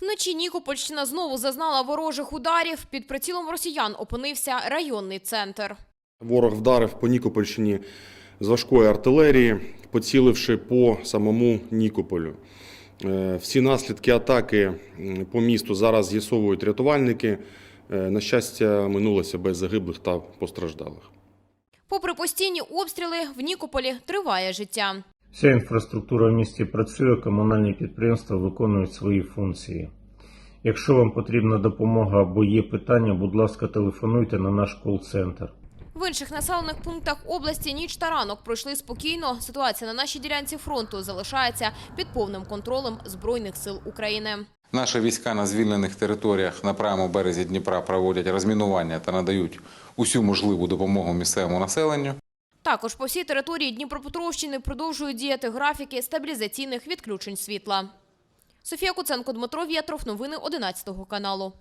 Вночі Нікопольщина знову зазнала ворожих ударів. Під прицілом росіян опинився районний центр. Ворог вдарив по Нікопольщині з важкої артилерії, поціливши по самому Нікополю. Е, Всі наслідки атаки по місту зараз з'ясовують рятувальники. Е, На щастя, минулося без загиблих та постраждалих. Попри постійні обстріли, в Нікополі триває життя. Вся інфраструктура в місті працює, комунальні підприємства виконують свої функції. Якщо вам потрібна допомога або є питання, будь ласка, телефонуйте на наш кол-центр. В інших населених пунктах області ніч та ранок пройшли спокійно. Ситуація на нашій ділянці фронту залишається під повним контролем Збройних сил України. Наші війська на звільнених територіях на правому березі Дніпра проводять розмінування та надають усю можливу допомогу місцевому населенню. Також по всій території Дніпропетровщини продовжують діяти графіки стабілізаційних відключень світла. Софія Куценко, Дмитро Вєтров. Новини 11 каналу.